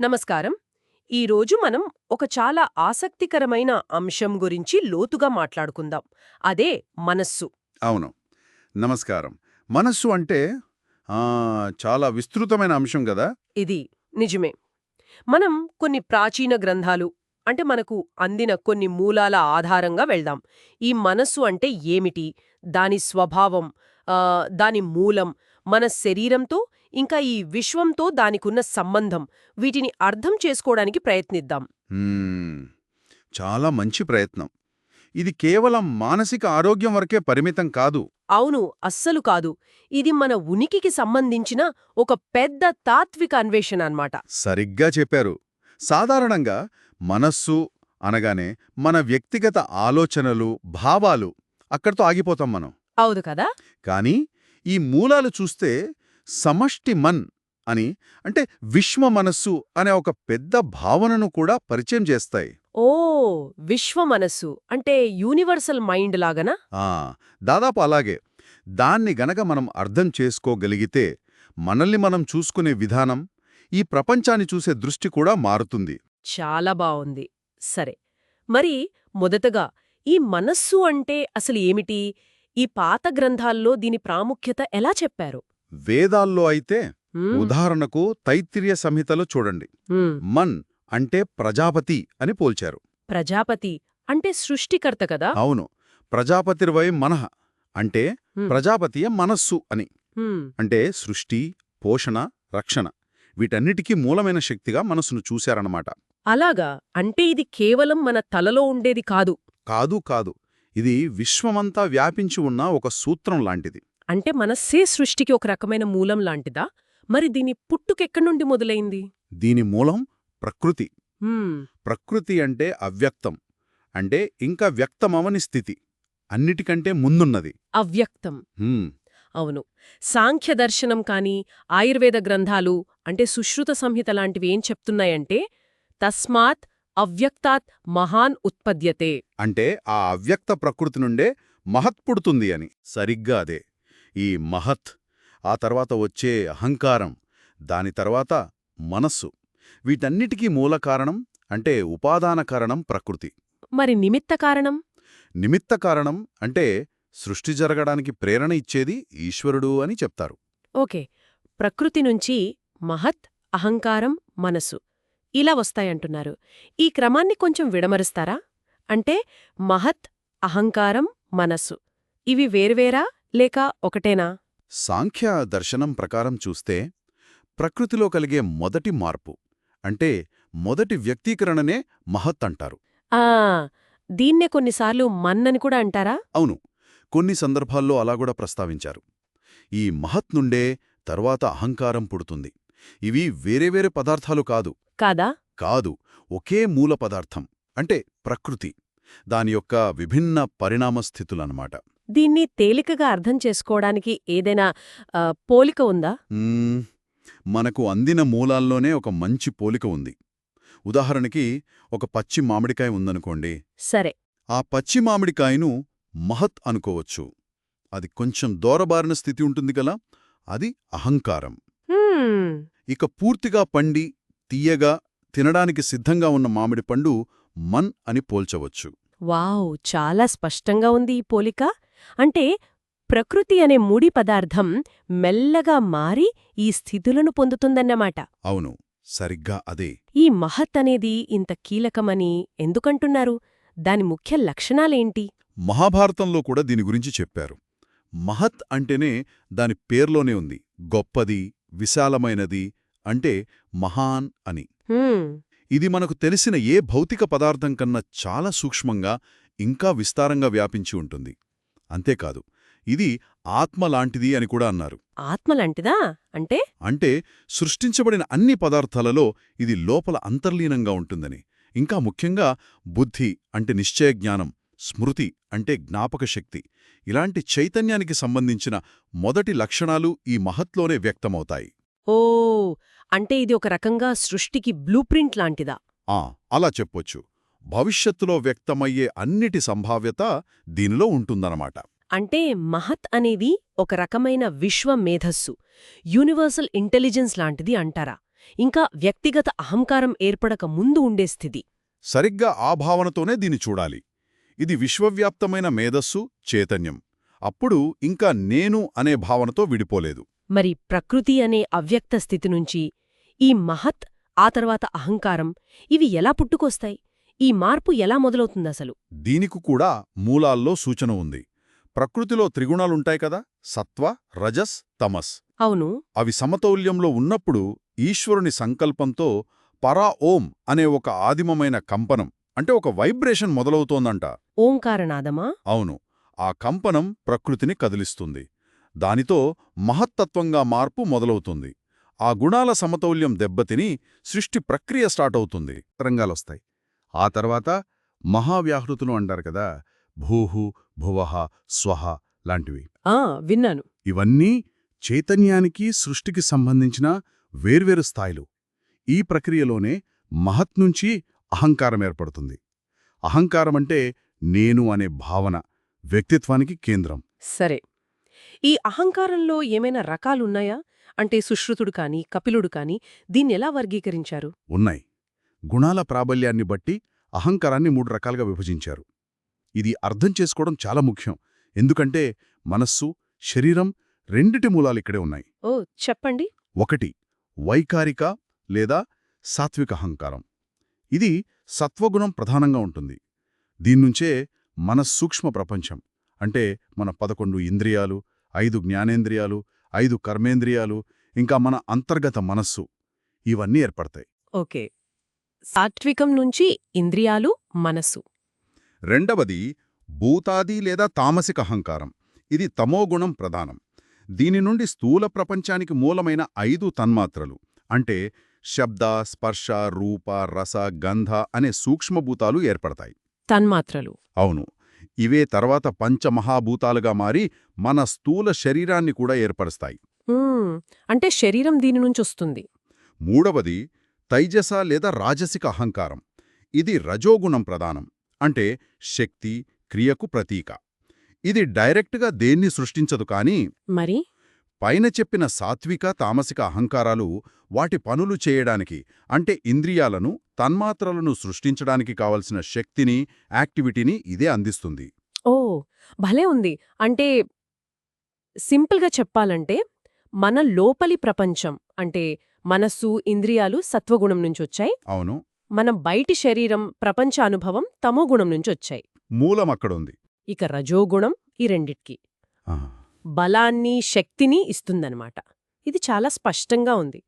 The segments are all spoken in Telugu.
నమస్కారం. ఈరోజు మనం ఒక చాలా ఆసక్తికరమైన అంశం గురించి లోతుగా మాట్లాడుకుందాం. అదే మనస్సు. అవును. నమస్కారం. మనస్సు అంటే చాలా విస్తృతమైన అంశం కదా? ఇది నిజమే. మనం కొన్ని ప్రాచీన గ్రంథాలు అంటే మనకు అందిన కొన్ని మూలాల ఆధారంగా వెళ్దాం. ఈ మనస్సు అంటే ఏమిటి? దాని స్వభావం దాని మూలం మన శరీరంతో ఇంకా ఈ విశ్వంతో దానికున్న సంబంధం వీటిని అర్థం చేసుకోవడానికి ప్రయత్నిద్దాం. చాలా మంచి ప్రయత్నం. ఇది కేవలం మానసిక ఆరోగ్యం వరకే పరిమితం కాదు. అవును అస్సలు కాదు. ఇది మన ఉనికికి సంబంధించిన ఒక పెద్ద తాత్విక అన్వేషణ అన్నమాట. సరిగ్గా చెప్పారు. సాధారణంగా మనస్సు అనగానే మన వ్యక్తిగత ఆలోచనలు భావాలు అక్కడితో ఆగిపోతాం మనం. అవును కదా? కానీ ఈ మూలాలు చూస్తే సమష్టి మన్ అని అంటే విశ్వ మనస్సు అనే ఒక పెద్ద భావనను కూడా పరిచయం చేస్తాయి. ఓ విశ్వ మనస్సు. అంటే యూనివర్సల్ మైండ్ లాగనా? ఆ దాదాపు అలాగే. దాన్ని గనక మనం అర్థం చేసుకోగలిగితే మనల్ని మనం చూసుకునే విధానం ఈ ప్రపంచాన్ని చూసే దృష్టి కూడా మారుతుంది. చాలా బావుంది. సరే. మరి మొదటగా ఈ మనస్సు అంటే అసలు ఏమిటి? ఈ పాత గ్రంథాల్లో దీని ప్రాముఖ్యత ఎలా చెప్పారు? వేదాల్లో అయితే. ఉదాహరణకు తైత్తిర్య సంహితలో చూడండి. మన్ అంటే ప్రజాపతి అని పోల్చారు. ప్రజాపతి అంటే సృష్టికర్త కదా? అవును. ప్రజాపతిర్వై మనః అంటే. ప్రజాపతియ మనస్సు అని. అంటే సృష్టి పోషణ రక్షణ వీటన్నిటికీ మూలమైన శక్తిగా మనసును చూశారన్నమాట. అలాగా? అంటే ఇది కేవలం మన తలలో ఉండేది కాదు. కాదు కాదు. ఇది విశ్వమంతా వ్యాపించి ఉన్న ఒక సూత్రం లాంటిది. అంటే మనస్సే సృష్టికి ఒక రకమైన మూలం లాంటిదా? మరి దీని పుట్టుకెక్కడి నుండి మొదలైంది? దీని మూలం ప్రకృతి. ప్రకృతి అంటే అవ్యక్తం. అంటే ఇంకా వ్యక్తమవని స్థితి. అన్నిటికంటే ముందున్నది. అవ్యక్తం. అవును. సాంఖ్య దర్శనం కాని ఆయుర్వేద గ్రంథాలు అంటే సుశ్రుత సంహిత లాంటివి ఏం చెప్తున్నాయంటే తస్మాత్ అవ్యక్తాత్ మహాన్ ఉత్పద్యతే. అంటే ఆ అవ్యక్త ప్రకృతి నుండే మహత్ పుడుతుంది అని. సరిగ్గా అదే. ఈ మహత్ ఆ తర్వాత వచ్చే అహంకారం దాని తర్వాత మనస్సు. వీటన్నిటికీ మూల కారణం అంటే ఉపాదాన కారణం ప్రకృతి. మరి నిమిత్త కారణం? నిమిత్త కారణం అంటే సృష్టి జరగడానికి ప్రేరణ ఇచ్చేది ఈశ్వరుడు అని చెప్తారు. ఓకే. ప్రకృతి నుంచి మహత్ అహంకారం మనసు ఇలా వస్తాయంటున్నారు. ఈ క్రమాన్ని కొంచెం విడమరుస్తారా? అంటే మహత్ అహంకారం మనస్సు. ఇవి వేర్వేరా లేక ఒకటేనా? సాంఖ్య దర్శనం ప్రకారం చూస్తే ప్రకృతిలో కలిగే మొదటి మార్పు అంటే మొదటి వ్యక్తీకరణనే మహత్ అంటారు. ఆ దీన్నే కొన్నిసార్లు మన్నని కూడా అంటారా? అవును కొన్ని సందర్భాల్లో అలా కూడా ప్రస్తావించారు. ఈ మహత్ నుండే తర్వాత అహంకారం పుడుతుంది. ఇవి వేరే వేరే పదార్థాలు కాదు. కాదా? కాదు ఒకే మూల పదార్థం అంటే ప్రకృతి దాని యొక్క విభిన్న పరిణామ స్థితులన్నమాట దీన్ని తేలికగా అర్థం చేసుకోవడానికి ఏదైనా పోలిక ఉందా? మనకు అందిన మూలాల్లోనే ఒక మంచి పోలిక ఉంది. ఉదాహరణకి ఒక పచ్చి మామిడికాయ ఉందనుకోండి. సరే. ఆ పచ్చి మామిడికాయను మహత్ అనుకోవచ్చు. అది కొంచెం దూరబారిన స్థితి ఉంటుంది గలా అది అహంకారం. ఇక పూర్తిగా పండి తీయగా తినడానికి సిద్ధంగా ఉన్న మామిడి పండు మన్ అని పోల్చవచ్చు. వావ్! చాలా స్పష్టంగా ఉంది ఈ పోలిక. అంటే ప్రకృతి అనే ముడి పదార్థం మెల్లగా మారి ఈ స్థితులను పొందుతుందన్నమాట. అవును సరిగ్గా అదే. ఈ మహత్ అనేది ఇంత కీలకమని ఎందుకంటున్నారు? దాని ముఖ్య లక్షణాలేంటి? మహాభారతంలో కూడా దీని గురించి చెప్పారు. మహత్ అంటేనే దాని పేర్లోనే ఉంది. గొప్పది విశాలమైనది అంటే మహాన్ అని. ఇది మనకు తెలిసిన ఏ భౌతిక పదార్థం కన్నా చాలా సూక్ష్మంగా ఇంకా విస్తారంగా వ్యాపించి ఉంటుంది. అంతేకాదు ఇది ఆత్మ లాంటిది అని కూడా అన్నారు. ఆత్మలాంటిదా? అంటే? అంటే సృష్టించబడిన అన్ని పదార్థాలలో ఇది లోపల అంతర్లీనంగా ఉంటుందని. ఇంకా ముఖ్యంగా బుద్ధి అంటే నిశ్చయ జ్ఞానం స్మృతి అంటే జ్ఞాపక శక్తి. ఇలాంటి చైతన్యానికి సంబంధించిన మొదటి లక్షణాలు ఈ మహత్లోనే వ్యక్తమవుతాయి. ఓ అంటే ఇది ఒక రకంగా సృష్టికి బ్లూ ప్రింట్ లాంటిదా? ఆ అలా చెప్పొచ్చు. భవిష్యత్తులో వ్యక్తమయ్యే అన్నిటి సంభావ్యత దీనిలో ఉంటుందన్నమాట. అంటే మహత్ అనేది ఒక రకమైన విశ్వ మేధస్సు యూనివర్సల్ ఇంటెలిజెన్స్ లాంటిది అంటారా. ఇంకా వ్యక్తిగత అహంకారం ఏర్పడక ముందు ఉండే స్థితి. సరిగ్గా ఆ భావనతోనే దీని చూడాలి. ఇది విశ్వవ్యాప్తమైన మేధస్సు చైతన్యం. అప్పుడు ఇంకా నేను అనే భావనతో విడిపోలేదు. మరి ప్రకృతి అనే అవ్యక్త స్థితి నుంచి ఈ మహత్ ఆ తర్వాత అహంకారం ఇవి ఎలా పుట్టుకొస్తాయి? ఈ మార్పు ఎలా మొదలవుతుందసలు? దీనికి కూడా మూలాల్లో సూచన ఉంది. ప్రకృతిలో త్రిగుణాలుంటాయి కదా సత్వ రజస్ తమస్. అవును. అవి సమతౌల్యంలో ఉన్నప్పుడు ఈశ్వరుని సంకల్పంతో పరా ఓం అనే ఒక ఆదిమమైన కంపనం అంటే ఒక వైబ్రేషన్ మొదలవుతోందంట. ఓంకారనాదమా? అవును. ఆ కంపనం ప్రకృతిని కదిలిస్తుంది. దానితో మహత్తత్వంగా మార్పు మొదలవుతుంది. ఆ గుణాల సమతౌల్యం దెబ్బతిని సృష్టి ప్రక్రియ స్టార్ట్ అవుతుంది. తరంగాలొస్తాయి ఆ తర్వాత మహావ్యాహృతులు అంటారు కదా భూహు భువహ స్వహ లాంటివి. ఆ విన్నాను. ఇవన్నీ చైతన్యానికి సృష్టికి సంబంధించిన వేర్వేరు స్థాయిలు. ఈ ప్రక్రియలోనే మహత్ నుంచి అహంకారం ఏర్పడుతుంది. అహంకారమంటే నేను అనే భావన వ్యక్తిత్వానికి కేంద్రం. సరే. ఈ అహంకారంలో ఏమైనా రకాలున్నాయా? అంటే సుశ్రుతుడు కాని కపిలుడు కాని దీన్నెలా వర్గీకరించారు? ఉన్నాయి. గుణాల ప్రాబల్యాన్ని బట్టి అహంకారాన్ని మూడు రకాలుగా విభజించారు. ఇది అర్థం చేసుకోవడం చాలా ముఖ్యం. ఎందుకంటే మనస్సు శరీరం రెండిటి మూలాలిక్కడే ఉన్నాయి. ఓ చెప్పండి. ఒకటి వైకారిక లేదా సాత్విక అహంకారం. ఇది సత్వగుణం ప్రధానంగా ఉంటుంది. దీన్నుంచే మన సూక్ష్మ ప్రపంచం అంటే మన పదకొండు ఇంద్రియాలు ఐదు జ్ఞానేంద్రియాలు ఐదు కర్మేంద్రియాలు ఇంకా మన అంతర్గత మనస్సు ఇవన్నీ ఏర్పడతాయి. ఓకే. సాత్వికం నుంచి ఇంద్రియాలు మనస్సు. రెండవది భూతాది లేదా తామసిక అహంకారం. ఇది తమోగుణం ప్రధానం. దీని నుండి స్థూల ప్రపంచానికి మూలమైన ఐదు తన్మాత్రలు. అంటే శబ్ద స్పర్శ రూప రస గంధ అనే సూక్ష్మభూతాలు ఏర్పడతాయి. తన్మాత్రలు. అవును. ఇవే తర్వాత పంచమహాభూతాలుగా మారి మన స్థూల శరీరాన్ని కూడా ఏర్పరుస్తాయి. అంటే శరీరం దీని నుంచి వస్తుంది. మూడవది తైజస లేదా రాజసిక అహంకారం. ఇది రజోగుణం ప్రధానం. అంటే శక్తి క్రియకు ప్రతీక. ఇది డైరెక్ట్గా దేన్ని సృష్టించదు కానీ మరి? పైన చెప్పిన సాత్విక తామసిక అహంకారాలు వాటి పనులు చేయడానికి అంటే ఇంద్రియాలను తన్మాత్రలను సృష్టించడానికి కావలసిన శక్తిని యాక్టివిటీని ఇదే అందిస్తుంది. ఓ భలే ఉంది. అంటే సింపుల్గా చెప్పాలంటే మన లోపలి ప్రపంచం అంటే మనస్సు ఇంద్రియాలు సత్వగుణం నుంచి వచ్చాయి అవును. మన బయటి శరీరం ప్రపంచ అనుభవం తమోగుణం నుంచి వచ్చాయి మూలం అక్కడుంది ఇక రజోగుణం ఈ రెండిటికి. ఆ, బలాన్ని శక్తిని ఇస్తుందన్నమాట. ఇది చాలా స్పష్టంగా ఉంది.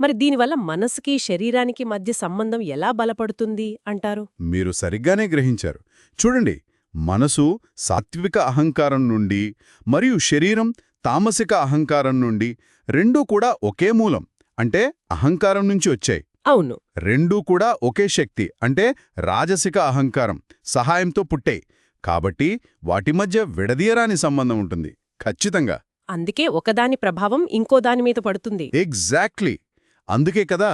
మరి దీనివల్ల మనసుకి శరీరానికి మధ్య సంబంధం ఎలా బలపడుతుంది అంటారు? మీరు సరిగ్గానే గ్రహించారు. చూడండి మనసు సాత్విక అహంకారం నుండి మరియు శరీరం తామసిక అహంకారం నుండి రెండూ కూడా ఒకే మూలం. అంటే అహంకారం నుంచి వచ్చాయి. అవును. రెండూ కూడా ఒకే శక్తి అంటే రాజసిక అహంకారం సహాయంతో పుట్టాయి. కాబట్టి వాటి మధ్య విడదీయరాని సంబంధం ఉంటుంది ఖచ్చితంగా. అందుకే ఒకదాని ప్రభావం ఇంకో దాని మీద పడుతుంది. ఎగ్జాక్ట్లీ. అందుకే కదా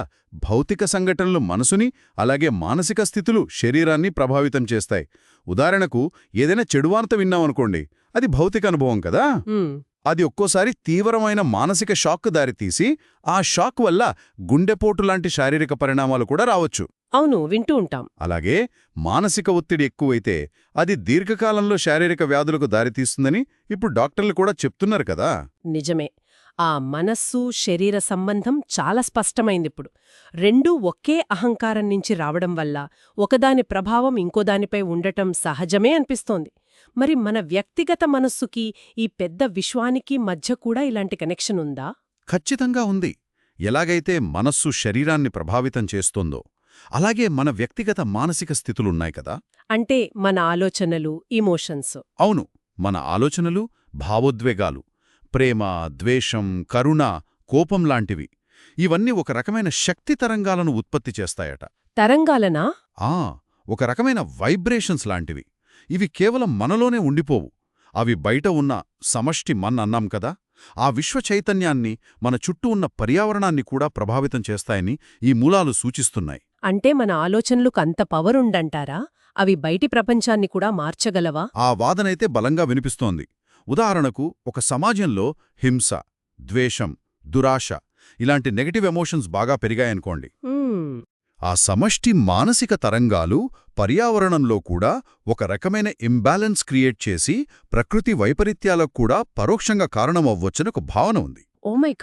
భౌతిక సంఘటనలు మనసుని అలాగే మానసిక స్థితులు శరీరాన్ని ప్రభావితం చేస్తాయి. ఉదాహరణకు ఏదైనా చెడువార్త విన్నామనుకోండి అది భౌతిక అనుభవం కదా? అది ఒక్కోసారి తీవ్రమైన మానసిక షాక్ దారితీసి ఆ షాక్ వల్ల గుండెపోటు లాంటి శారీరక పరిణామాలు కూడా రావచ్చు. అవును వింటూ ఉంటాం. అలాగే మానసిక ఒత్తిడి ఎక్కువైతే అది దీర్ఘకాలంలో శారీరక వ్యాధులకు దారితీస్తుందని ఇప్పుడు డాక్టర్లు కూడా చెప్తున్నారు కదా. నిజమే. ఆ మనస్సు శరీర సంబంధం చాలా స్పష్టమైందిప్పుడు. రెండూ ఒకే అహంకారం నుంచి రావడం వల్ల ఒకదాని ప్రభావం ఇంకోదానిపై ఉండటం సహజమే అనిపిస్తోంది. మరి మన వ్యక్తిగత మనస్సుకి ఈ పెద్ద విశ్వానికి మధ్య కూడా ఇలాంటి కనెక్షన్ ఉందా? ఖచ్చితంగా ఉంది. ఎలాగైతే మనస్సు శరీరాన్ని ప్రభావితం చేస్తోందో అలాగే మన వ్యక్తిగత మానసిక స్థితులున్నాయి కదా? అంటే మన ఆలోచనలు ఇమోషన్స్. అవును. మన ఆలోచనలు భావోద్వేగాలు ప్రేమ ద్వేషం కరుణ కోపం లాంటివి. ఇవన్నీ ఒక రకమైన శక్తి తరంగాలను ఉత్పత్తి చేస్తాయట. తరంగాలనా? ఆ ఒక రకమైన వైబ్రేషన్స్ లాంటివి. ఇవి కేవలం మనలోనే ఉండిపోవు. అవి బయట ఉన్న సమష్టి మన్ అన్నాం కదా? ఆ విశ్వ చైతన్యాన్ని మన చుట్టూ ఉన్న పర్యావరణాన్ని కూడా ప్రభావితం చేస్తాయని ఈ మూలాలు సూచిస్తున్నాయి. అంటే మన ఆలోచనలకు అంత పవర్ ఉండంటారా అవి బయటి ప్రపంచాన్ని కూడా మార్చగలవా? ఆ వాదనైతే బలంగా వినిపిస్తోంది. ఉదాహరణకు ఒక సమాజంలో హింస ద్వేషం దురాశ ఇలాంటి నెగటివ్ ఎమోషన్స్ బాగా పెరిగాయనుకోండి. ఆ సమష్టి మానసిక తరంగాలు పర్యావరణంలో కూడా ఒక రకమైన ఇంబ్యాలెన్స్ క్రియేట్ చేసి ప్రకృతి వైపరీత్యాలకు కూడా పరోక్షంగా కారణమవ్వొచ్చని ఒక భావన ఉంది.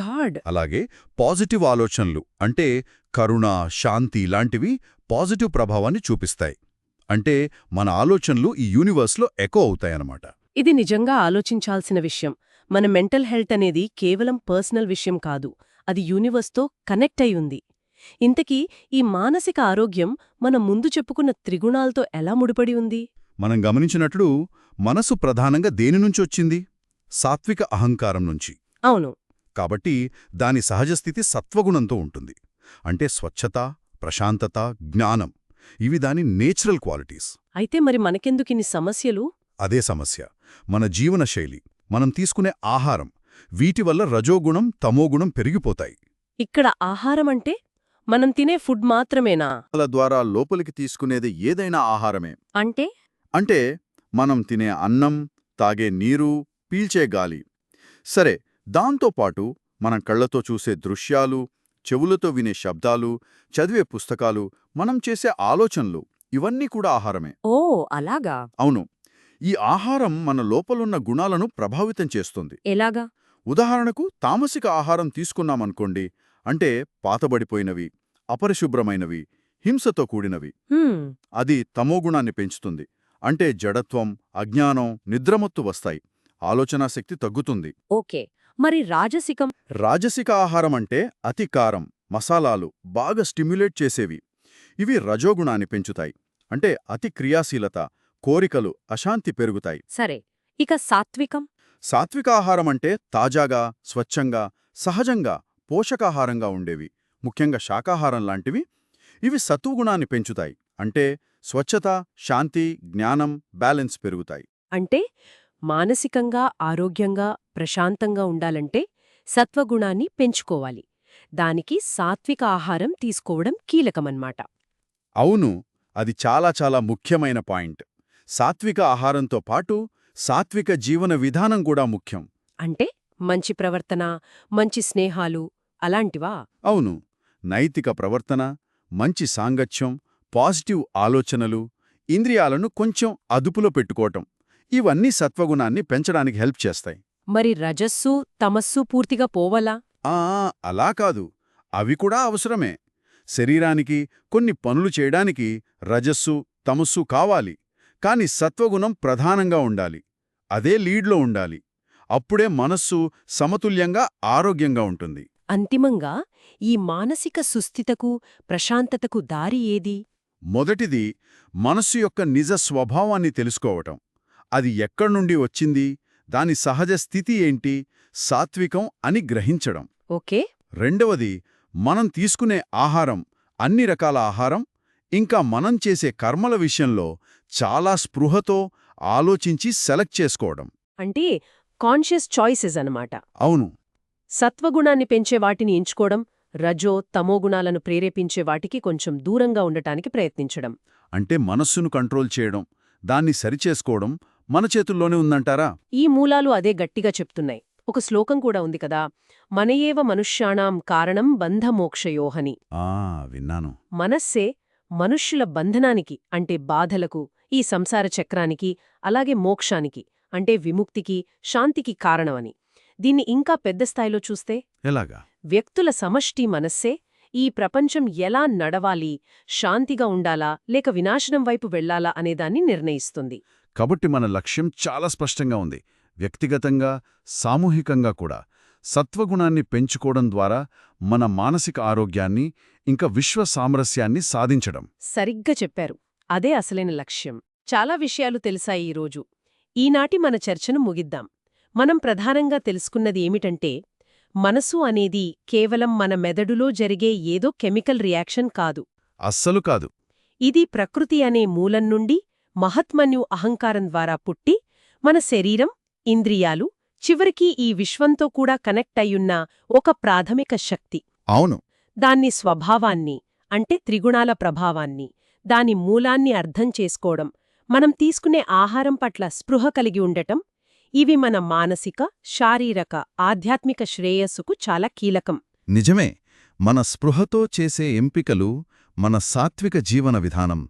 గాడ్ అలాగే పాజిటివ్ ఆలోచనలు అంటే కరుణ శాంతి లాంటివి పాజిటివ్ ప్రభావాన్ని చూపిస్తాయి. అంటే మన ఆలోచనలు ఈ యూనివర్స్లో ఎకో అవుతాయన్నమాట. ఇది నిజంగా ఆలోచించాల్సిన విషయం. మన మెంటల్ హెల్త్ అనేది కేవలం పర్సనల్ విషయం కాదు అది యూనివర్స్తో కనెక్ట్ అయి ఉంది. ఇంతకీ ఈ మానసిక ఆరోగ్యం మన ముందు చెప్పుకున్న త్రిగుణాలతో ఎలా ముడిపడి ఉంది? మనం గమనించినట్లు మనసు ప్రధానంగా దేని నుంచి వచ్చింది? సాత్విక అహంకారం నుంచి. అవును. కాబట్టి దాని సహజస్థితి సత్వగుణంతో ఉంటుంది. అంటే స్వచ్ఛత ప్రశాంతత జ్ఞానం ఇవి దాని నేచురల్ క్వాలిటీస్. అయితే మరి మనకెందుకిన్ని సమస్యలు? అదే సమస్య. మన జీవనశైలి మనం తీసుకునే ఆహారం వీటి వల్ల రజోగుణం తమోగుణం పెరిగిపోతాయి. ఇక్కడ ఆహారం అంటే మనం తినే ఫుడ్ మాత్రమేనా? ద్వారా లోపలికి తీసుకునేది ఏదైనా ఆహారమే. అంటే? అంటే మనం తినే అన్నం తాగే నీరు పీల్చే గాలి. సరే దాంతోపాటు మనం కళ్ళతో చూసే దృశ్యాలు చెవులతో వినే శబ్దాలు చదివే పుస్తకాలు మనం చేసే ఆలోచనలు ఇవన్నీ కూడా ఆహారమే. ఓ అలాగా? అవును. ఈ ఆహారం మన లోపలున్న గుణాలను ప్రభావితం చేస్తుంది. ఎలాగా? ఉదాహరణకు తామసిక ఆహారం తీసుకున్నామనుకోండి అంటే పాతబడిపోయినవి అపరిశుభ్రమైనవి హింసతో కూడినవి. అది తమోగుణాన్ని పెంచుతుంది. అంటే జడత్వం అజ్ఞానం నిద్రమత్తు వస్తాయి. ఆలోచనాశక్తి తగ్గుతుంది. ఓకే. మరి రాజసికం? రాజసిక ఆహారం అంటే అతి కారం మసాలాలు బాగా స్టిమ్యులేట్ చేసేవి. ఇవి రజోగుణాన్ని పెంచుతాయి. అంటే అతి క్రియాశీలత కోరికలు అశాంతి పెరుగుతాయి. సరే ఇక సాత్వికం? సాత్విక ఆహారం అంటే తాజాగా స్వచ్ఛంగా సహజంగా పోషకాహారంగా ఉండేవి. ముఖ్యంగా శాకాహారం లాంటివి. ఇవి సత్వగుణాన్ని పెంచుతాయి. అంటే స్వచ్ఛత శాంతి జ్ఞానం బ్యాలెన్స్ పెరుగుతాయి. అంటే మానసికంగా ఆరోగ్యంగా ప్రశాంతంగా ఉండాలంటే సత్వగుణాన్ని పెంచుకోవాలి. దానికి సాత్విక ఆహారం తీసుకోవడం కీలకమన్నమాట. అవును అది చాలా చాలా ముఖ్యమైన పాయింట్. సాత్విక ఆహారంతో పాటు సాత్విక జీవన విధానం కూడా ముఖ్యం. అంటే మంచి ప్రవర్తన మంచి స్నేహాలు అలాంటివా? అవును. నైతిక ప్రవర్తన మంచి సాంగత్యం పాజిటివ్ ఆలోచనలు ఇంద్రియాలను కొంచెం అదుపులో పెట్టుకోవటం ఇవన్నీ సత్వగుణాన్ని పెంచడానికి హెల్ప్ చేస్తాయి. మరి రజస్సు తమస్సు పూర్తిగా పోవలా? ఆ అలా కాదు. అవి కూడా అవసరమే. శరీరానికి కొన్ని పనులు చేయడానికి రజస్సు తమస్సు కావాలి. కాని సత్వగుణం ప్రధానంగా ఉండాలి. అదే లీడ్లో ఉండాలి. అప్పుడే మనస్సు సమతుల్యంగా ఆరోగ్యంగా ఉంటుంది. అంతిమంగా ఈ మానసిక సుస్థితకు ప్రశాంతతకు దారి ఏది? మొదటిది మనస్సు యొక్క నిజ స్వభావాన్ని తెలుసుకోవటం. అది ఎక్కడ్నుండి వచ్చింది? దాని సహజ స్థితి ఏంటి? సాత్వికం అని గ్రహించడం. ఓకే. రెండవది మనం తీసుకునే ఆహారం అన్ని రకాల ఆహారం ఇంకా మనం చేసే కర్మల విషయంలో చాలా స్పృహతో ఆలోచించి సెలెక్ట్ చేసుకోవడం. అంటే కాన్షియస్ చాయిసెస్ అన్నమాట. అవును. సత్వగుణాన్ని పెంచే వాటిని ఎంచుకోవడం రజో తమోగుణాలను ప్రేరేపించే వాటికి కొంచెం దూరంగా ఉండటానికి ప్రయత్నించడం. అంటే మనస్సును కంట్రోల్ చేయడం దాన్ని సరిచేసుకోవడం మన చేతుల్లోనే ఉందంటారా? ఈ మూలాలు అదే గట్టిగా చెప్తున్నాయి. ఒక శ్లోకం కూడా ఉంది కదా మనయేవ మనుష్యాణాం కారణం బంధమోక్షయోహని ఆ విన్నాను. మనస్సే మనుష్యుల బంధనానికి అంటే బాధలకు ఈ సంసార చక్రానికి అలాగే మోక్షానికి అంటే విముక్తికి శాంతికి కారణమని. దీన్ని ఇంకా పెద్ద స్థాయిలో చూస్తే ఎలాగా? వ్యక్తుల సమష్టి మనస్సే ఈ ప్రపంచం ఎలా నడవాలి శాంతిగా ఉండాలా లేక వినాశనం వైపు వెళ్ళాలా అనేదాన్ని నిర్ణయిస్తుంది. కాబట్టి మన లక్ష్యం చాలా స్పష్టంగా ఉంది. వ్యక్తిగతంగా సామూహికంగా కూడా. సత్వగుణాన్ని పెంచుకోవడం ద్వారా మన మానసిక ఆరోగ్యాన్ని ఇంకా విశ్వ సామరస్యాన్ని సాధించడం. సరిగ్గా చెప్పారు. అదే అసలైన లక్ష్యం. చాలా విషయాలు తెలిసాయి ఈరోజు ఈనాటి మన చర్చను ముగిద్దాం. మనం ప్రధానంగా తెలుసుకున్నది ఏమిటంటే మనసు అనేది కేవలం మన మెదడులో జరిగే ఏదో కెమికల్ రియాక్షన్ కాదు. అస్సలు కాదు. ఇది ప్రకృతి అనే మూలం నుండి మహత్మన్యు అహంకారం ద్వారా పుట్టి మన శరీరం ఇంద్రియాలు చివరికి ఈ విశ్వంతో కూడా కనెక్ట్ అయ్యున్న ఒక ప్రాథమిక శక్తి. అవును. దాన్ని స్వభావాన్ని అంటే త్రిగుణాల ప్రభావాన్ని దాని మూలాన్ని అర్థం చేసుకోవడం మనం తీసుకునే ఆహారం పట్ల స్పృహ కలిగి ఉండటం ఇవి మన మానసిక శారీరక ఆధ్యాత్మిక శ్రేయస్సుకు చాలా కీలకం. నిజమే. మన స్పృహతో చేసే ఎంపికలు మన సాత్విక జీవన విధానం.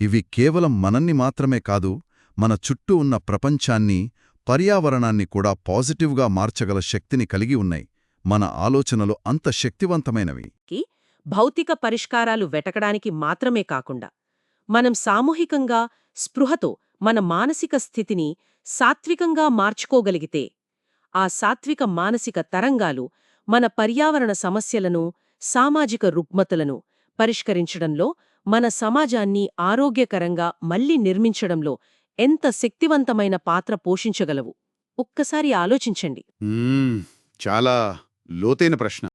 ఇవి కేవలం మనన్ని మాత్రమే కాదు మన చుట్టూ ఉన్న ప్రపంచాన్ని పర్యావరణాన్ని కూడా పాజిటివ్గా మార్చగల శక్తిని కలిగి ఉన్నాయి. మన ఆలోచనలు అంత శక్తివంతమైనవి. భౌతిక పరిష్కారాలు వెటకడానికి మాత్రమే కాకుండా మనం సామూహికంగా స్పృహతో మన మానసిక స్థితిని సాత్వికంగా మార్చుకోగలిగితే ఆ సాత్విక మానసిక తరంగాలు మన పర్యావరణ సమస్యలను సామాజిక రుగ్మతలను పరిష్కరించడంలో మన సమాజాన్ని ఆరోగ్యకరంగా మళ్ళీ నిర్మించడంలో ఎంత శక్తివంతమైన పాత్ర పోషించగలవు? ఒక్కసారి ఆలోచించండి. చాలా లోతైన ప్రశ్న.